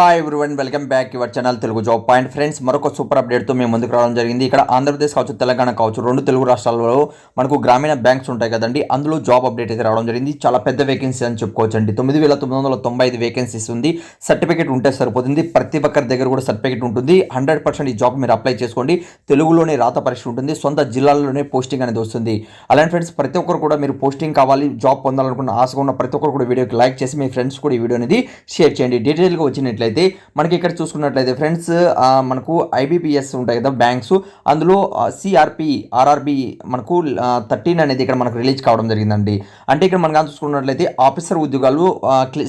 Hi everyone welcome back your channel Telugu job point friends మరొక super అప్డేట్తో మేము ముందుకు రావడం జరిగింది. ఇక్కడ ఆంధ్రప్రదేశ్ కావచ్చు తెలంగాణ కావచ్చు రెండు తెలుగు రాష్ట్రాలలో మనకు గ్రామీణ బ్యాంక్స్ ఉంటాయి కదండి. అందులో జాబ్ అప్డేట్ అయితే రావడం జరిగింది. చాలా పెద్ద వేకెన్సీ అని చెప్పుకోవచ్చు అండి తొమ్మిది వేల తొమ్మిది వందల తొంభై ఐదు వేకెన్సీస్ ఉంది. సర్టిఫికేట్ ఉంటే సరిపోతుంది. ప్రతి ఒక్కరి దగ్గర కూడా సర్టిఫికేట్ ఉంటుంది. హండ్రెడ్ పర్సెంట్ ఈ జాబ్ మీరు అప్లై చేసుకోండి. తెలుగులోనే రాత పరీక్ష ఉంటుంది. సొంత జిల్లాల్లోనే పోస్టింగ్ అనేది వస్తుంది. అలాంటి ఫ్రెండ్స్ ప్రతి ఒక్కరు కూడా మీరు పోస్టింగ్ కావాలి జాబ్ పొందాలనుకున్న ఆశగా ఉన్న ప్రతి ఒక్కరు కూడా వీడియోకి లైక్ చేసి మీ ఫ్రెండ్స్ కూడా ఈ వీడియో అనేది షేర్ చేయండి. డీటెయిల్గా వచ్చినట్లయితే మనకి ఇక్కడ చూసుకున్నట్లయితే ఫ్రెండ్స్ మనకు ఐబీపీఎస్ ఉంటాయి కదా బ్యాంక్స్. అందులో సిఆర్పి ఆర్ఆర్బి మనకు థర్టీన్ అనేది ఇక్కడ మనకు రిలీజ్ కావడం జరిగిందండి. అంటే ఇక్కడ మనం చూసుకున్నట్లయితే ఆఫీసర్ ఉద్యోగాలు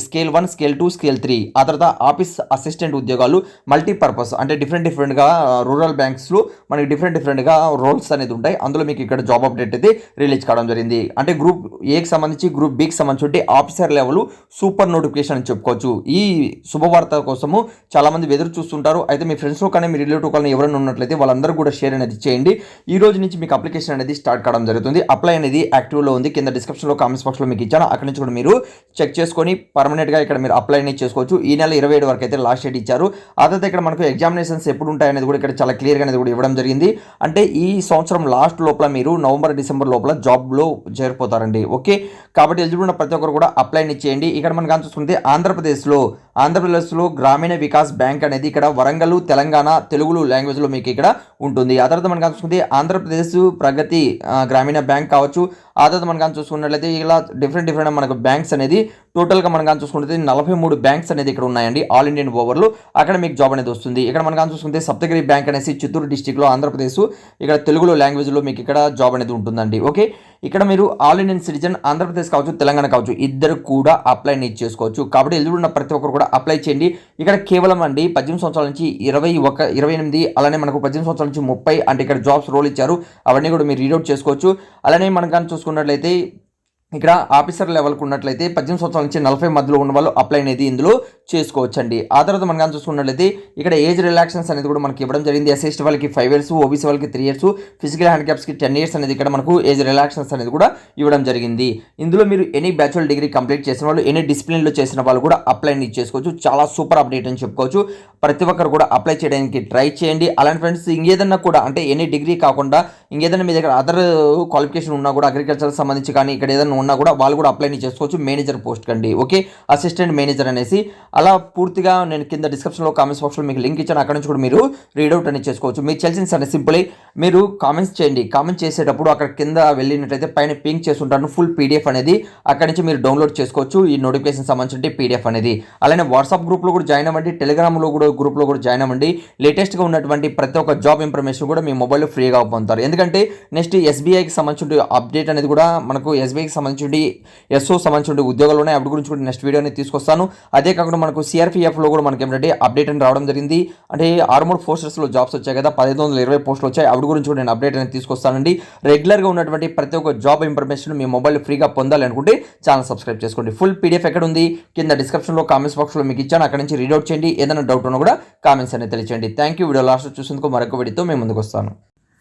scale one scale two scale three ఆ తర్వాత ఆఫీస్ అసిస్టెంట్ ఉద్యోగాలు మల్టీపర్పస్ అంటే డిఫరెంట్ డిఫరెంట్గా రూరల్ బ్యాంక్స్లో మనకి డిఫరెంట్ డిఫరెంట్గా రోల్స్ అనేది ఉంటాయి. అందులో మీకు ఇక్కడ జాబ్ అప్డేట్ అయితే రిలీజ్ కావడం జరిగింది. అంటే గ్రూప్ ఏకి సంబంధించి గ్రూప్ బికి సంబంధించి ఆఫీసర్ లెవెల్ సూపర్ నోటిఫికేషన్ అని చెప్పుకోవచ్చు. ఈ శుభవార్త కోసము చాలామంది ఎదురు చూస్తుంటారు. అయితే మీ ఫ్రెండ్స్లో కానీ మీ రిలేటివ్ కానీ ఎవరైనా ఉన్నట్లయితే వాళ్ళందరూ కూడా షేర్ అనేది చేయండి. ఈ రోజు నుంచి మీకు అప్లికేషన్ అనేది స్టార్ట్ కావడం జరుగుతుంది. అప్లై అనేది యాక్టివ్లో ఉంది. కింద డిస్క్రిప్షన్లో కామెంట్స్ బాక్స్లో మీకు ఇచ్చాను. అక్కడ నుంచి కూడా మీరు చెక్ చేసుకొని పర్మనెంట్గా ఇక్కడ మీరు అప్లై అనేది చేసుకోవచ్చు. ఈ నెల ఇరవై ఏడు వరకు అయితే లాస్ట్ డేట్ ఇచ్చారు. ఆ తర్వాత ఇక్కడ మనకు ఎగ్జామినేషన్స్ ఎప్పుడు ఉంటాయి అనేది కూడా ఇక్కడ చాలా క్లియర్గా అనేది కూడా ఇవ్వడం జరిగింది. అంటే ఈ సంవత్సరం లాస్ట్ లోపల మీరు నవంబర్ డిసెంబర్ లోపల జాబ్లో చేరిపోతారండి. ఓకే? కాబట్టి ఎలిజిబుల్ ఉన్న ప్రతి ఒక్కరు కూడా అప్లై చేయండి. ఇక్కడ మనం కానీ చూసుకుంటే ఆంధ్రప్రదేశ్లో ఆంధ్రప్రదేశ్లో గ్రామీణ వికాస్ బ్యాంక్ అనేది ఇక్కడ వరంగల్ తెలంగాణ తెలుగులు లాంగ్వేజ్లో మీకు ఇక్కడ ఉంటుంది. ఆ తర్వాత మనం చూసుకుంటే ఆంధ్రప్రదేశ్ ప్రగతి గ్రామీణ బ్యాంక్ కావచ్చు. ఆ తర్వాత మనం కానీ చూసుకున్నట్లయితే ఇలా డిఫరెంట్ డిఫరెంట్ మనకు బ్యాంక్స్ అనేది టోటల్గా మనం కానీ చూసుకుంటే నలభై మూడు బ్యాంక్స్ అనేది ఇక్కడ ఉన్నాయండి. ఆల్ ఇండియన్ ఓవర్లు అక్కడ మీకు జాబ్ అనేది వస్తుంది. ఇక్కడ మనం కానీ చూసుకుంటే సప్తగిరి బ్యాంక్ అనేసి చిత్తూరు డిస్టిక్లో ఆంధ్రప్రదేశ్ ఇక్కడ తెలుగులో లాంగ్వేజ్లో మీకు ఇక్కడ జాబ్ అనేది ఉంటుందండి. ఓకే? ఇక్కడ మీరు ఆల్ ఇండియన్ సిటిజన్ ఆంధ్రప్రదేశ్ కావచ్చు తెలంగాణ కావచ్చు ఇద్దరు కూడా అప్లై అనేది చేసుకోవచ్చు. కాబట్టి ఎదురున్న ప్రతి ఒక్కరు కూడా అప్లై చేయండి. ఇక్కడ కేవలం అండి పద్దెనిమిది సంవత్సరాల నుంచి ఇరవై ఒక ఇరవై ఎనిమిది అలానే మనకు పద్దెనిమిది సంవత్సరాల నుంచి ముప్పై అంటే ఇక్కడ జాబ్స్ రోల్ ఇచ్చారు. అవన్నీ కూడా మీరు రీడౌట్ చేసుకోవచ్చు. అలానే మనం కానీ చూసుకున్నట్లయితే ఇక్కడ ఆఫీసర్ లెవెల్కి ఉన్నట్లయితే పద్దెనిమిది సంవత్సరాల నుంచి నలభై మధ్యలో ఉన్న వాళ్ళు అప్లై అనేది ఇందులో చేసుకోవచ్చండి. ఆ తర్వాత మనం కానీ చూసుకున్నట్లయితే ఇక్కడ ఏజ్ రిలాక్సెన్స్ అనేది కూడా మనకి ఇవ్వడం జరిగింది. ఎస్ఎస్టీ వాళ్ళకి ఫైవ్ ఇయర్స్ ఓబీసీ వాళ్ళకి త్రీ ఇయర్స్ ఫిజికల్ హ్యాండిక్యాప్స్కి టెన్ ఇయర్స్ అనేది ఇక్కడ మనకు ఏజ్ రిలాక్సెన్స్ అనేది కూడా ఇవ్వడం జరిగింది. ఇందులో మీరు ఎనీ బ్యాచులర్ డిగ్రీ కంప్లీట్ చేసిన వాళ్ళు ఎనీ డిసిప్లిన్లో చేసిన వాళ్ళు కూడా అప్లై అనేది చేసుకోవచ్చు. చాలా సూపర్ అప్డేట్ అని చెప్పుకోవచ్చు. ప్రతి ఒక్కరు కూడా అప్లై చేయడానికి ట్రై చేయండి. అలాంటి ఫ్రెండ్స్ ఇంకేదన్నా కూడా అంటే ఎనీ డిగ్రీ కాకుండా ఇంకేదైనా మీ దగ్గర అదర్ క్వాలిఫికేషన్ ఉన్నా కూడా అగ్రికల్చర్ సంబంధించి కానీ ఇక్కడ ఏదైనా ఉన్నా కూడా వాళ్ళు కూడా అప్లై చేసుకోవచ్చు. మేనేజర్ పోస్ట్ కండి. ఓకే అసిస్టెంట్ మేనేజర్ అనేసి అలా పూర్తిగా నేను కింద డిస్క్రిప్షన్లో కామెంట్స్ బాక్స్లో మీకు లింక్ ఇచ్చాను. అక్కడ నుంచి కూడా మీరు రీడౌట్ అనేది చేసుకోవచ్చు. మీకు తెలిసింది సరే సింపుల్ మీరు కామెంట్స్ చేయండి. కామెంట్ చేసేటప్పుడు అక్కడ కింద వెళ్ళినట్లయితే పైన పింక్ చేస్తుంటాను ఫుల్ పీడిఎఫ్ అనేది అక్కడ నుంచి మీరు డౌన్లోడ్ చేసుకోవచ్చు. ఈ నోటిఫికేషన్ సంబంధించి పీడిఎఫ్ అనేది. అలానే వాట్సాప్ గ్రూప్లో కూడా జాయిన్ అవ్వండి. టెలిగ్రామ్లో కూడా గ్రూప్లో కూడా జాయిన్ అవ్వండి. లేటెస్ట్గా ఉన్నటువంటి ప్రతి ఒక్క జాబ్ ఇన్ఫర్మేషన్ కూడా మీ మొబైల్లో ఫ్రీగా పొందుతారు ఎందుకంటే నెక్స్ట్ ఎస్బీఐకి సంబంధించిన అప్డేట్ అనేది కూడా మనకు ఎస్బీఐకి సంబంధించి ఎస్ఓ సంబంధించి ఉద్యోగాలు ఉన్నాయి. అప్పుడు గురించి కూడా నెక్స్ట్ వీడియో అనేది తీసుకొస్తాను. అదే కాకుండా మనకు సిఆర్పిఎఫ్లో కూడా మనకి ఏంటంటే అప్డేట్ అని రావడం జరిగింది. అంటే ఆర్మోర్ ఫోర్సెస్లో జాబ్స్ వచ్చాయి కదా పదిహేను వందల ఇరవై పోస్టులు వచ్చాయి. అప్పుడు గురించి కూడా నేను అప్డేట్ అనేది తీసుకొస్తానండి. రెగ్యులర్గా ఉన్నటువంటి ప్రతి ఒక్క జాబ్ ఇన్ఫర్మేషన్ మీ మొబైల్ ఫ్రీగా పొందాలి అనుకుంటే ఛానల్ సబ్స్క్రైబ్ చేసుకోండి. ఫుల్ పీడిఎఫ్ ఎక్కడ ఉంది? కింద డిస్క్రిప్షన్లో కామెంట్స్ బాక్స్లో మీకు ఇచ్చాను. అక్కడ నుంచి రీడౌట్ చేయండి. ఏదైనా డౌట్ ఉన్నా కూడా కామెంట్స్ అనేది తెలియచేయండి. థ్యాంక్ యూ వీడియో లాస్ట్ చూసేందుకు మరొక వీడియోతో మేము ముందుకు వస్తాను.